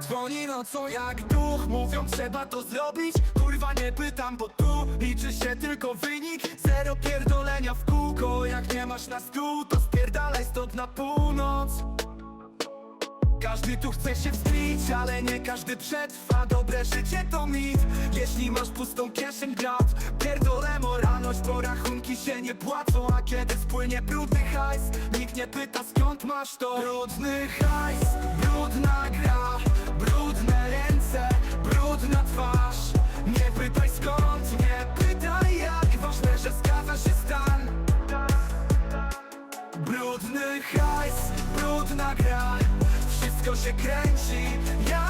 Dzwoni nocą jak duch? Mówią trzeba to zrobić. Kurwa nie pytam, bo tu liczy się tylko wynik. Zero pierdolenia w kółko Jak nie masz na stół To spierdalaj stąd na północ. Każdy tu chce się wstryć, ale nie każdy przetrwa. Dobre życie to mit, jeśli masz pustą kieszeń grat Pierdolę moralność, bo rachunki się nie płacą. A kiedy spłynie brudny hajs, nikt nie pyta skąd masz to? Brudny hajs, brudna gra, Brudny hajs, brudna gra. Wszystko się kręci. Jak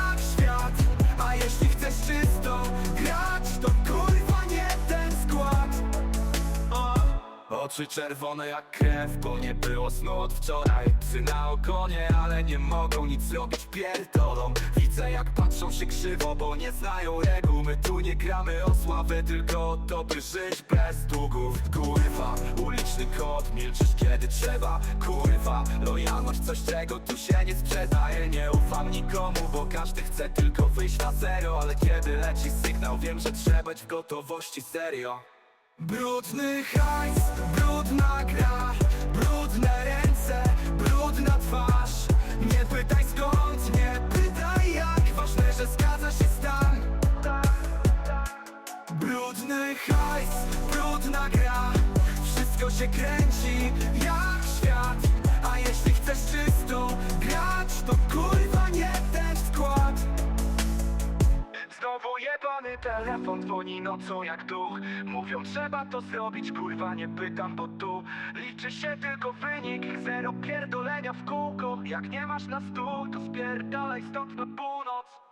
Oczy czerwone jak krew, bo nie było snu od wczoraj. Psy na ogonie, ale nie mogą nic zrobić, pierdolą. Widzę jak patrzą się krzywo, bo nie znają reguł. My tu nie gramy o sławę, tylko o to, by żyć bez długów. Kurwa, uliczny kot, milczysz kiedy trzeba. Kurwa, lojalność coś czego tu się nie sprzedaje. Nie ufam nikomu, bo każdy chce tylko wyjść na zero. Ale kiedy leci sygnał, wiem, że trzeba być w gotowości serio. Brudny hajs, Wszystko się kręci jak świat. A jeśli chcesz czysto grać To kurwa nie ten skład. Znowu jebany telefon dzwoni nocą jak duch. Mówią trzeba to zrobić, kurwa nie pytam, bo tu Liczy się tylko wynik, zero pierdolenia w kółko. Jak nie masz na stół, to spierdalaj stąd na północ